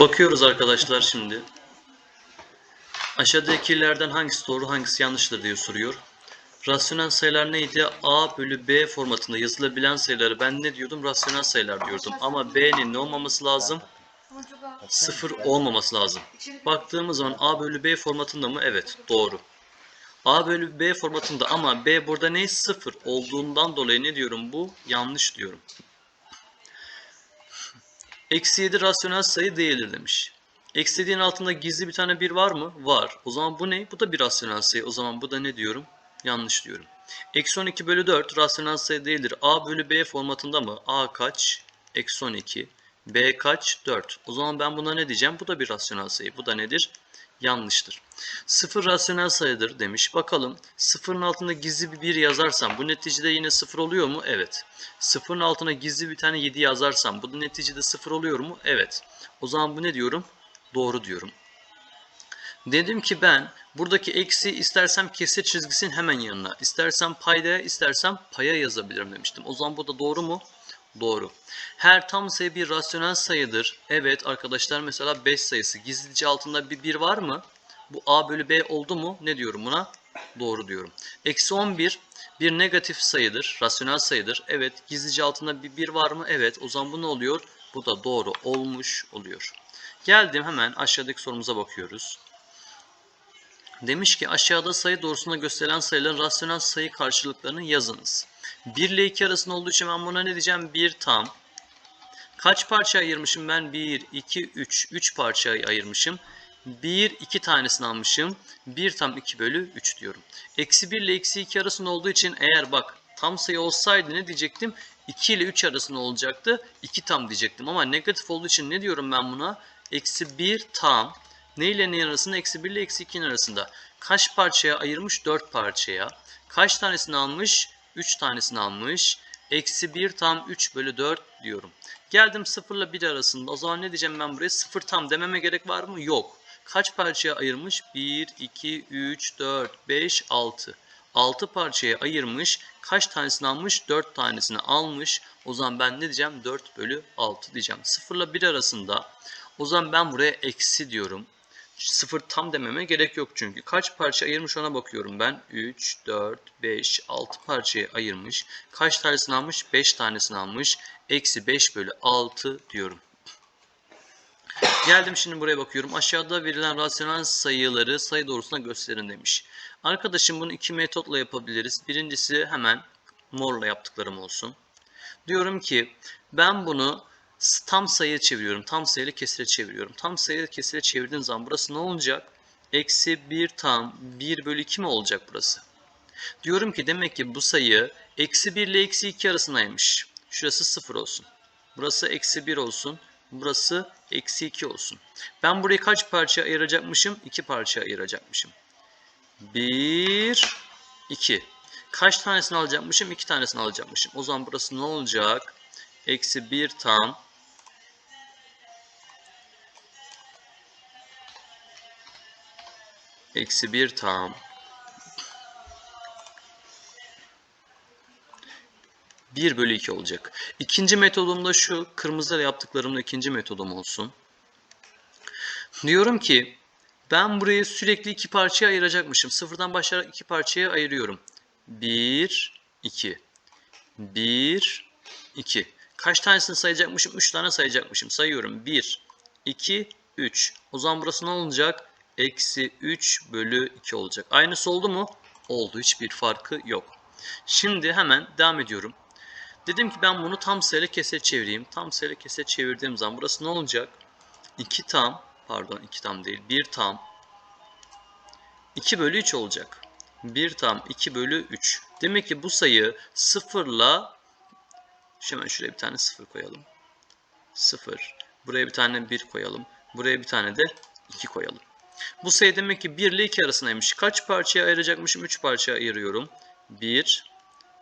Bakıyoruz arkadaşlar şimdi. Aşağıdakilerden hangisi doğru hangisi yanlıştır diye soruyor. Rasyonel sayılar neydi? A bölü B formatında yazılabilen sayıları ben ne diyordum? Rasyonel sayılar diyordum. Ama B'nin ne olmaması lazım? Sıfır olmaması lazım. Baktığımız zaman A bölü B formatında mı? Evet doğru. A bölü B formatında ama B burada ne? Sıfır olduğundan dolayı ne diyorum? Bu yanlış diyorum. Eksi 7 rasyonel sayı değildir demiş. Eksi 7'nin altında gizli bir tane 1 var mı? Var. O zaman bu ne? Bu da bir rasyonel sayı. O zaman bu da ne diyorum? Yanlış diyorum. Eksi 12 bölü 4 rasyonel sayı değildir. A bölü B formatında mı? A kaç? Eksi 12. B kaç? 4. O zaman ben buna ne diyeceğim? Bu da bir rasyonel sayı. Bu da nedir? Yanlıştır. Sıfır rasyonel sayıdır demiş. Bakalım sıfırın altında gizli bir 1 yazarsam bu neticede yine sıfır oluyor mu? Evet. Sıfırın altına gizli bir tane 7 yazarsam bu neticede sıfır oluyor mu? Evet. O zaman bu ne diyorum? Doğru diyorum. Dedim ki ben buradaki eksi istersem kesir çizgisinin hemen yanına, istersem paydaya, istersem paya yazabilirim demiştim. O zaman bu da doğru mu? Doğru. Her tam sayı bir rasyonel sayıdır. Evet arkadaşlar mesela 5 sayısı. Gizlice altında bir 1 var mı? Bu a bölü b oldu mu? Ne diyorum buna? Doğru diyorum. Eksi 11 bir negatif sayıdır. Rasyonel sayıdır. Evet gizlice altında bir 1 var mı? Evet. O zaman bu ne oluyor? Bu da doğru olmuş oluyor. Geldim hemen aşağıdaki sorumuza bakıyoruz. Demiş ki aşağıda sayı doğrusunda gösterilen sayıların rasyonel sayı karşılıklarını yazınız. 1 ile 2 arasında olduğu için ben buna ne diyeceğim? 1 tam. Kaç parça ayırmışım ben? 1, 2, 3. 3 parçaya ayırmışım. 1, 2 tanesini almışım. 1 tam 2 bölü 3 diyorum. Eksi 1 ile eksi 2 arasında olduğu için eğer bak tam sayı olsaydı ne diyecektim? 2 ile 3 arasında olacaktı. 2 tam diyecektim. Ama negatif olduğu için ne diyorum ben buna? Eksi 1 tam. Ne ile ne arasında? Eksi 1 ile eksi 2'nin arasında. Kaç parçaya ayırmış? 4 parçaya. Kaç tanesini almış? 3 tanesini almış. Eksi 1 tam 3 bölü 4 diyorum. Geldim 0 ile 1 arasında. O zaman ne diyeceğim ben buraya? 0 tam dememe gerek var mı? Yok. Kaç parçaya ayırmış? 1, 2, 3, 4, 5, 6. 6 parçaya ayırmış. Kaç tanesini almış? 4 tanesini almış. O zaman ben ne diyeceğim? 4 bölü 6 diyeceğim. 0 ile 1 arasında. O zaman ben buraya eksi diyorum. 0 tam dememe gerek yok çünkü. Kaç parça ayırmış ona bakıyorum ben. 3, 4, 5, 6 parçaya ayırmış. Kaç tanesini almış? 5 tanesini almış. Eksi 5 bölü 6 diyorum. Geldim şimdi buraya bakıyorum. Aşağıda verilen rasyonel sayıları sayı doğrusuna gösterin demiş. Arkadaşım bunu iki metotla yapabiliriz. Birincisi hemen morla yaptıklarım olsun. Diyorum ki ben bunu tam sayıya çeviriyorum. Tam sayılı kesire çeviriyorum. Tam sayılı kesire çevirdiğim zaman burası ne olacak? Eksi 1 tam 1 bölü 2 mi olacak burası? Diyorum ki demek ki bu sayı eksi 1 ile eksi 2 arasındaymış. Şurası 0 olsun. Burası eksi 1 olsun. Burası eksi 2 olsun. Ben burayı kaç parça ayıracakmışım? 2 parça ayıracakmışım. 1, 2. Kaç tanesini alacakmışım? 2 tanesini alacakmışım. O zaman burası ne olacak? Eksi 1 tam Eksi 1 tam 1 bölü 2 olacak. İkinci metodum da şu. Kırmızıyla yaptıklarımda ikinci metodum olsun. Diyorum ki ben burayı sürekli iki parçaya ayıracakmışım. Sıfırdan başlayarak iki parçaya ayırıyorum. 1, 2. 1, 2. Kaç tanesini sayacakmışım? 3 tane sayacakmışım. Sayıyorum. 1, 2, 3. O zaman burası ne olacak? Eksi 3 bölü 2 olacak. Aynısı oldu mu? Oldu. Hiçbir farkı yok. Şimdi hemen devam ediyorum. Dedim ki ben bunu tam sayılı kesre çevireyim. Tam sayılı kesre çevirdiğim zaman burası ne olacak? 2 tam, pardon 2 tam değil, 1 tam 2 bölü 3 olacak. 1 tam 2 bölü 3. Demek ki bu sayı 0 ile hemen şuraya bir tane 0 koyalım. 0. Buraya bir tane 1 koyalım. Buraya bir tane de 2 koyalım. Bu sayı demek ki 1 ile 2 arasındaymış. Kaç parçaya ayıracakmışım? 3 parçaya ayırıyorum. 1,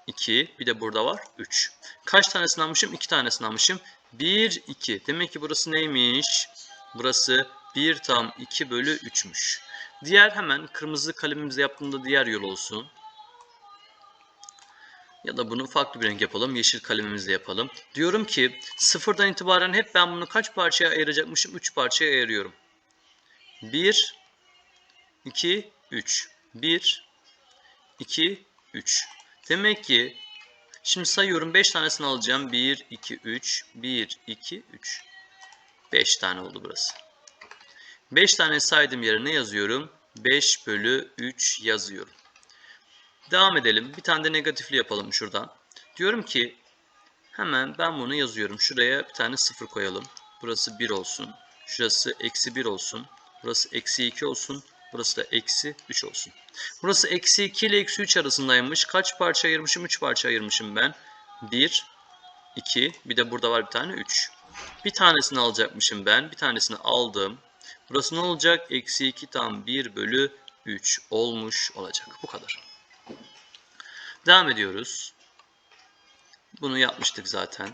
2, bir de burada var 3. Kaç tanesini almışım? 2 tanesini almışım. 1, 2. Demek ki burası neymiş? Burası 1 tam 2 bölü 3'müş. Diğer hemen kırmızı kalemimizle yaptığımda diğer yol olsun. Ya da bunu farklı bir renk yapalım. Yeşil kalemimizle yapalım. Diyorum ki sıfırdan itibaren hep ben bunu kaç parçaya ayıracakmışım? 3 parçaya ayırıyorum. 1, 2, 3. 1, 2, 3. Demek ki şimdi sayıyorum 5 tanesini alacağım. 1, 2, 3. 1, 2, 3. 5 tane oldu burası. 5 tane saydım yerine yazıyorum. 5 bölü 3 yazıyorum. Devam edelim. Bir tane de negatifli yapalım şuradan. Diyorum ki hemen ben bunu yazıyorum. Şuraya bir tane sıfır koyalım. Burası 1 olsun. Şurası eksi 1 olsun. Burası eksi 2 olsun. Burası da eksi 3 olsun. Burası eksi 2 ile eksi 3 arasındaymış. Kaç parça ayırmışım? 3 parça ayırmışım ben. 1, 2, bir de burada var bir tane 3. Bir tanesini alacakmışım ben. Bir tanesini aldım. Burası ne olacak? Eksi 2 tam 1 bölü 3 olmuş olacak. Bu kadar. Devam ediyoruz. Bunu yapmıştık zaten.